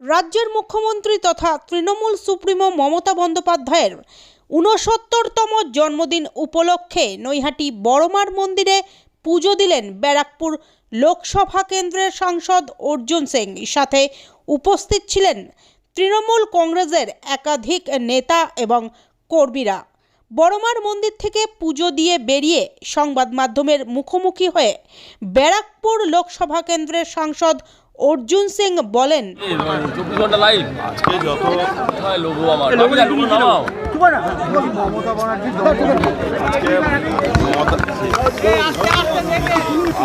রাজ্যের মুখ্যমন্ত্রী তথা তৃণমূল সুপ্রিমো মমতা বন্দ্যোপাধ্যায়ের ঊনসত্তরতম জন্মদিন উপলক্ষে নৈহাটি বড়মার মন্দিরে পুজো দিলেন ব্যারাকপুর লোকসভা কেন্দ্রের সাংসদ অর্জুন সিং। সাথে উপস্থিত ছিলেন তৃণমূল কংগ্রেসের একাধিক নেতা এবং কর্মীরা। বড়মার মন্দির থেকে পুজো দিয়ে বেরিয়ে সংবাদ মাধ্যমের মুখোমুখি হয়ে ব্যারাকপুর লোকসভা কেন্দ্রের সাংসদ অর্জুন সিং বলেন।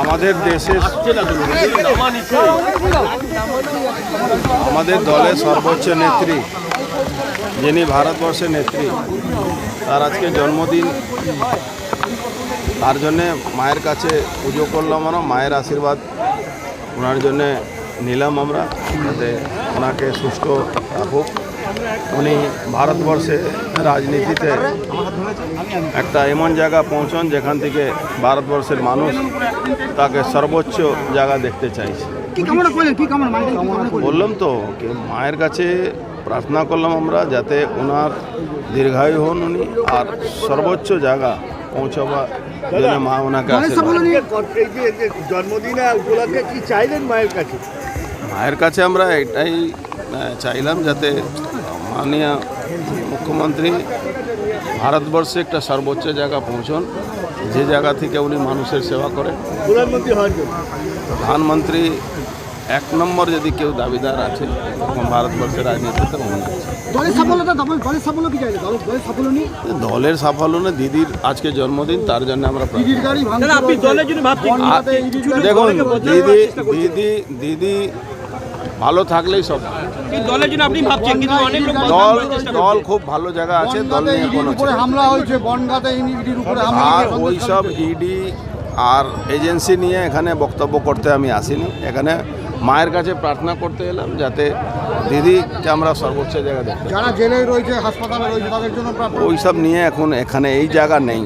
আমাদের নিচে আমাদের দলের সর্বোচ্চ নেত্রী, যিনি ভারতবর্ষের নেত্রী, তার আজকে জন্মদিন। তার জন্যে মায়ের কাছে পুজো করলাম আমরা, মায়ের আশীর্বাদ, ওনার জন্যে নিলাম আমরা যাতে ওনাকে সুস্থ রাখুক। উনি ভারতবর্ষে রাজনীতিতে একটা এমন জায়গা পৌঁছন যেখান থেকে ভারতবর্ষের মানুষ তাকে সর্বোচ্চ জায়গা দেখতে চাইছে। বললাম তো মায়ের কাছে প্রার্থনা করলাম আমরা যাতে ওনার দীর্ঘায়ু হন উনি আর সর্বোচ্চ জায়গা পৌঁছাবা জন্য মা ওনাকে যে জন্মদিনে কি চাইলেন মায়ের কাছে? মায়ের কাছে আমরা এটাই চাইলাম যাতে মাননীয় মুখ্যমন্ত্রী ভারতবর্ষে একটা সর্বোচ্চ জায়গা পৌঁছন যে জায়গা থেকে উনি মানুষের সেবা করেন। প্রধানমন্ত্রী হওয়ার জন্য। প্রধানমন্ত্রী এক নম্বর যদি কেউ দাবিদার আছে তখন ভারতবর্ষের রাজনীতিতে মনে আছে। দলের সাফল্য না দিদির আজকে জন্মদিন তার জন্য আমরা দেখুন দিদি দিদি দিদি ভালো থাকলেই সব। দলের জন্য আপনি ভাবছেন কিন্তু অনেক লোক দল দল খুব ভালো জায়গা আছে দল নিয়ে কোনো হামলা হয়েছে বনগাঁতে ইডির উপরে আর ওই সব ইডি আর এজেন্সি নিয়ে এখানে বক্তব্য করতে আমি আসিনি। এখানে মায়ের কাছে প্রার্থনা করতে এলাম যাতে দিদিকে আমরা সর্বোচ্চ জায়গা দেখতে যারা জেলে রয়েছে হাসপাতালে রয়েছে তাদের জন্য ওইসব ওই সব নিয়ে এখন এখানে এই জায়গা নেই।